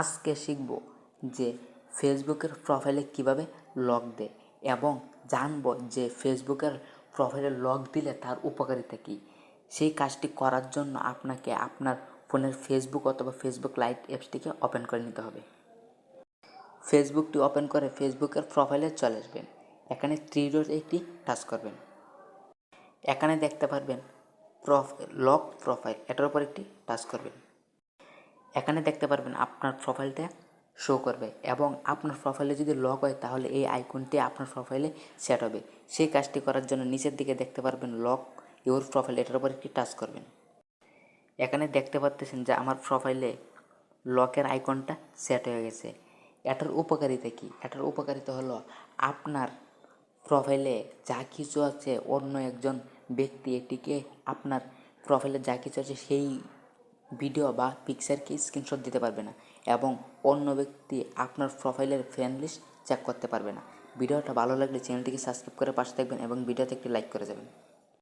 আজকে শিখব যে ফেসবুকের প্রোফাইলে কীভাবে লক দেয় এবং জানব যে ফেসবুকের প্রোফাইলে লক দিলে তার উপকারিতা কী। সেই কাজটি করার জন্য আপনাকে আপনার ফোনের ফেসবুক অথবা ফেসবুক লাইট অ্যাপসটিকে ওপেন করে নিতে হবে। ফেসবুকটি ওপেন করে ফেসবুকের প্রোফাইলে চলে আসবেন। এখানে থ্রি একটি টাচ করবেন। এখানে দেখতে পারবেন প্রফ লক প্রোফাইল এটার উপর একটি টাচ করবেন। এখানে দেখতে পারবেন আপনার প্রোফাইলটা শো করবে এবং আপনার প্রোফাইলে যদি লক হয় তাহলে এই আইকনটি আপনার প্রোফাইলে সেট হবে। সেই কাজটি করার জন্য নিচের দিকে দেখতে পারবেন লক ইউর প্রোফাইল এটার উপর একটি টাচ করবেন। এখানে দেখতে পাচ্ছেন যে আমার প্রোফাইলে লকের আইকনটা সেট হয়ে গেছে। এটার উপকারিতা কি? এটার উপকারিতা হলো আপনার প্রোফাইলে যা কিছু আছে অন্য একজন ব্যক্তি এটিকে আপনার প্রোফাইলে যা কিছু আছে সেই ভিডিও বা পিকচারকে স্ক্রিনশট দিতে পারবে না এবং অন্য ব্যক্তি আপনার প্রোফাইলের ফ্রেন্ড লিস্ট চেক করতে পারবে না। ভিডিওটা ভালো লাগলে চ্যানেলটিকে সাবস্ক্রাইব করে পাশে থাকবেন এবং ভিডিওতে একটি লাইক করে যাবেন।